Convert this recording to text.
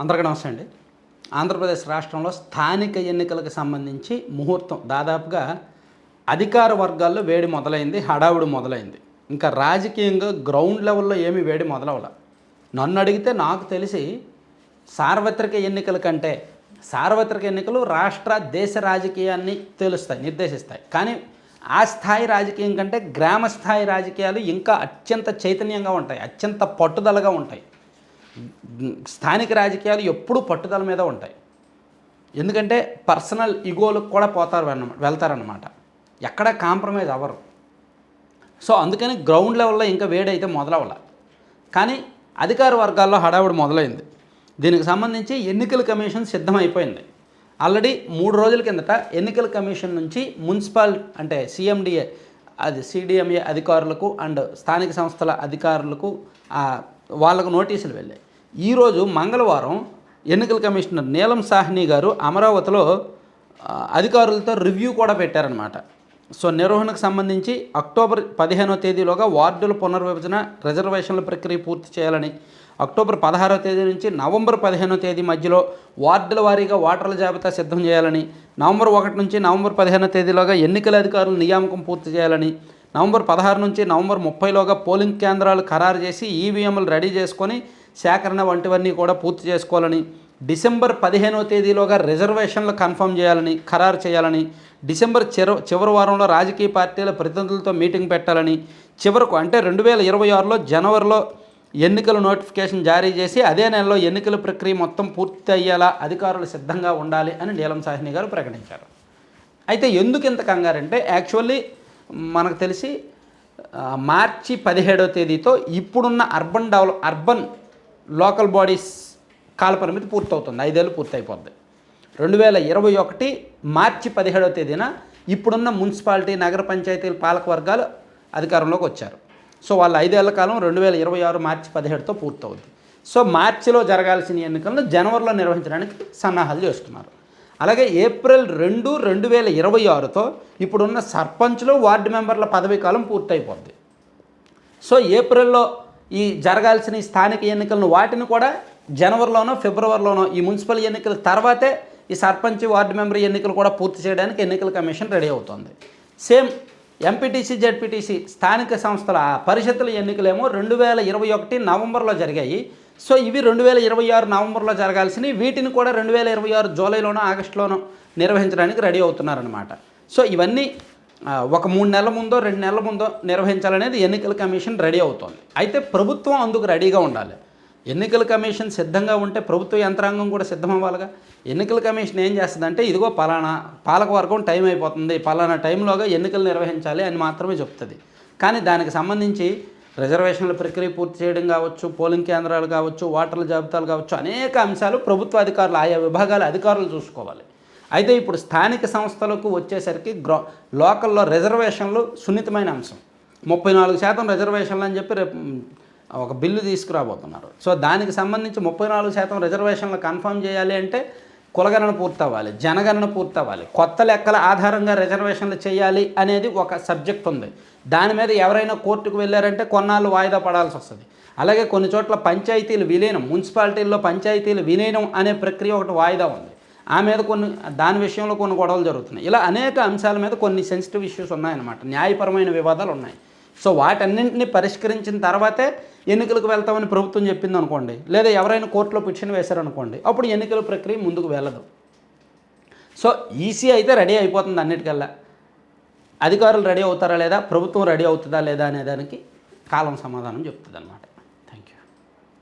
అందరికీ నమస్తే అండి. ఆంధ్రప్రదేశ్ రాష్ట్రంలో స్థానిక ఎన్నికలకు సంబంధించి ముహూర్తం దాదాపుగా అధికార వర్గాల్లో వేడి మొదలైంది హడావుడి మొదలైంది. ఇంకా రాజకీయంగా గ్రౌండ్ లెవెల్లో ఏమీ వేడి మొదలవల. నన్ను అడిగితే నాకు తెలిసి సార్వత్రిక ఎన్నికల కంటే సార్వత్రిక ఎన్నికలు రాష్ట్ర దేశ రాజకీయాన్ని తెలుస్తాయి నిర్దేశిస్తాయి. కానీ ఆ స్థాయి రాజకీయం కంటే గ్రామ స్థాయి రాజకీయాలు ఇంకా అత్యంత చైతన్యంగా ఉంటాయి అత్యంత పట్టుదలగా ఉంటాయి. స్థానిక రాజకీయాలు ఎప్పుడూ పట్టుదల మీద ఉంటాయి. ఎందుకంటే పర్సనల్ ఈగోలకు కూడా పోతారు వెళ్తారనమాట వెళ్తారన్నమాట. ఎక్కడ కాంప్రమైజ్ అవ్వరు. సో అందుకని గ్రౌండ్ లెవెల్లో ఇంకా వేడైతే మొదలవ్వాల. కానీ అధికార వర్గాల్లో హడావుడి మొదలైంది. దీనికి సంబంధించి ఎన్నికల కమిషన్ సిద్ధమైపోయింది. ఆల్రెడీ మూడు రోజుల కిందట ఎన్నికల కమిషన్ నుంచి మున్సిపల్ అంటే సిఎండిఏ అది సిడిఎంఏ అధికారులకు అండ్ స్థానిక సంస్థల అధికారులకు వాళ్ళకు నోటీసులు వెళ్ళాయి. ఈరోజు మంగళవారం ఎన్నికల కమిషనర్ నీలం సాహ్ని గారు అమరావతిలో అధికారులతో రివ్యూ కూడా పెట్టారనమాట సో నిర్వహణకు సంబంధించి అక్టోబర్ పదిహేనో తేదీలోగా వార్డుల పునర్విభజన రిజర్వేషన్ల ప్రక్రియ పూర్తి చేయాలని అక్టోబర్ పదహారో తేదీ నుంచి నవంబర్ పదిహేనో తేదీ మధ్యలో వార్డుల వారీగా ఓటర్ల జాబితా సిద్ధం చేయాలని నవంబర్ ఒకటి నుంచి నవంబర్ పదిహేనో తేదీలోగా ఎన్నికల అధికారుల నియామకం పూర్తి చేయాలని నవంబర్ పదహారు నుంచి నవంబర్ ముప్పైలోగా పోలింగ్ కేంద్రాలు ఖరారు చేసి ఈవీఎంలు రెడీ చేసుకొని సేకరణ వంటివన్నీ కూడా పూర్తి చేసుకోవాలని డిసెంబర్ పదిహేనవ తేదీలోగా రిజర్వేషన్లు కన్ఫర్మ్ చేయాలని ఖరారు చేయాలని డిసెంబర్ చిర చివరి వారంలో రాజకీయ పార్టీల ప్రతినిధులతో మీటింగ్ పెట్టాలని చివరకు అంటే రెండు వేల ఇరవై ఆరులో జనవరిలో ఎన్నికల నోటిఫికేషన్ జారీ చేసి అదే నెలలో ఎన్నికల ప్రక్రియ మొత్తం పూర్తి అయ్యేలా అధికారులు సిద్ధంగా ఉండాలి అని నీలం సాహ్ని గారు ప్రకటించారు. అయితే ఎందుకు ఇంత కంగారంటే యాక్చువల్లీ మనకు తెలిసి మార్చి పదిహేడవ తేదీతో ఇప్పుడున్న urban develop urban local bodies కాలపరిమితి పూర్తవుతుంది. ఐదేళ్ళు పూర్తయిపోద్ది. రెండు వేల ఇరవై ఒకటి మార్చి పదిహేడవ తేదీన ఇప్పుడున్న మున్సిపాలిటీ నగర పంచాయతీల పాలక వర్గాలు అధికారంలోకి వచ్చారు. సో వాళ్ళ ఐదేళ్ళ కాలం రెండు వేల ఇరవై ఆరు మార్చి పదిహేడుతో పూర్తవుద్ది. సో మార్చిలో జరగాల్సిన ఎన్నికలను జనవరిలో నిర్వహించడానికి సన్నాహాలు చేస్తున్నారు అలాగే ఏప్రిల్ రెండు రెండు వేల ఇరవై ఆరుతో ఇప్పుడున్న సర్పంచ్లు వార్డు మెంబర్ల పదవీ కాలం పూర్తయిపోద్ది. సో ఏప్రిల్లో ఈ జరగాల్సిన స్థానిక ఎన్నికలను వాటిని కూడా జనవరిలోనో ఫిబ్రవరిలోనో ఈ మున్సిపల్ ఎన్నికల తర్వాతే ఈ సర్పంచ్ వార్డు మెంబర్ ఎన్నికలు కూడా పూర్తి చేయడానికి ఎన్నికల కమిషన్ రెడీ అవుతుంది. సేమ్ ఎంపీటీసీ జెడ్పీటీసీ స్థానిక సంస్థల పరిషత్తుల ఎన్నికలేమో రెండు వేల ఇరవై ఒకటి నవంబర్లో జరిగాయి. సో ఇవి రెండు వేల ఇరవై ఆరు నవంబర్లో జరగాల్సినవి. వీటిని కూడా రెండు వేల ఇరవై ఆరు జూలైలోనో ఆగస్టులోనో నిర్వహించడానికి రెడీ అవుతున్నారనమాట సో ఇవన్నీ ఒక మూడు నెలల ముందో రెండు నెలల ముందో నిర్వహించాలనేది ఎన్నికల కమిషన్ రెడీ అవుతోంది. అయితే ప్రభుత్వం అందుకు రెడీగా ఉండాలి. ఎన్నికల కమిషన్ సిద్ధంగా ఉంటే ప్రభుత్వ యంత్రాంగం కూడా సిద్ధం అవ్వాలిగా ఎన్నికల కమిషన్ ఏం చేస్తుందంటే ఇదిగో పలానా పాలకవర్గం టైం అయిపోతుంది పలానా టైంలోగా ఎన్నికలు నిర్వహించాలి అని మాత్రమే చెప్తుంది. కానీ దానికి సంబంధించి రిజర్వేషన్ల ప్రక్రియ పూర్తి చేయడం కావచ్చు పోలింగ్ కేంద్రాలు కావచ్చు ఓటర్ల జాబితాలు కావచ్చు అనేక అంశాలు ప్రభుత్వ అధికారులు ఆయా విభాగాల అధికారులు చూసుకోవాలి. అయితే ఇప్పుడు స్థానిక సంస్థలకు వచ్చేసరికి గ్రో లోకల్లో రిజర్వేషన్లు సున్నితమైన అంశం. ముప్పై నాలుగు శాతం రిజర్వేషన్లు అని చెప్పి రేపు ఒక బిల్లు తీసుకురాబోతున్నారు. సో దానికి సంబంధించి ముప్పై నాలుగు శాతం రిజర్వేషన్లు కన్ఫర్మ్ చేయాలి అంటే కులగణన పూర్తవ్వాలి జనగణన పూర్తవ్వాలి. కొత్త లెక్కల ఆధారంగా రిజర్వేషన్లు చేయాలి అనేది ఒక సబ్జెక్ట్ ఉంది. దాని మీద ఎవరైనా కోర్టుకు వెళ్ళారంటే కొన్నాళ్ళు వాయిదా పడాల్సి వస్తుంది. అలాగే కొన్ని చోట్ల పంచాయతీలు విలీనం మున్సిపాలిటీల్లో పంచాయతీలు విలీనం అనే ప్రక్రియ ఒకటి వాయిదా ఉంది. ఆ మీద కొన్ని దాని విషయంలో కొన్ని గొడవలు జరుగుతున్నాయి. ఇలా అనేక అంశాల మీద కొన్ని సెన్సిటివ్ ఇష్యూస్ ఉన్నాయన్నమాట. న్యాయపరమైన వివాదాలు ఉన్నాయి. సో వాటన్నింటినీ పరిష్కరించిన తర్వాతే ఎన్నికలకు వెళ్తామని ప్రభుత్వం చెప్పింది అనుకోండి. లేదా ఎవరైనా కోర్టులో పిటిషన్ వేశారనుకోండి. అప్పుడు ఎన్నికల ప్రక్రియ ముందుకు వెళ్ళదు. సో ఈసీ అయితే రెడీ అయిపోతుంది అన్నిటికల్లా. అధికారులు రెడీ అవుతారా లేదా? ప్రభుత్వం రెడీ అవుతుందా లేదా అనే దానికి కాలం సమాధానం చెప్తుంది అనమాట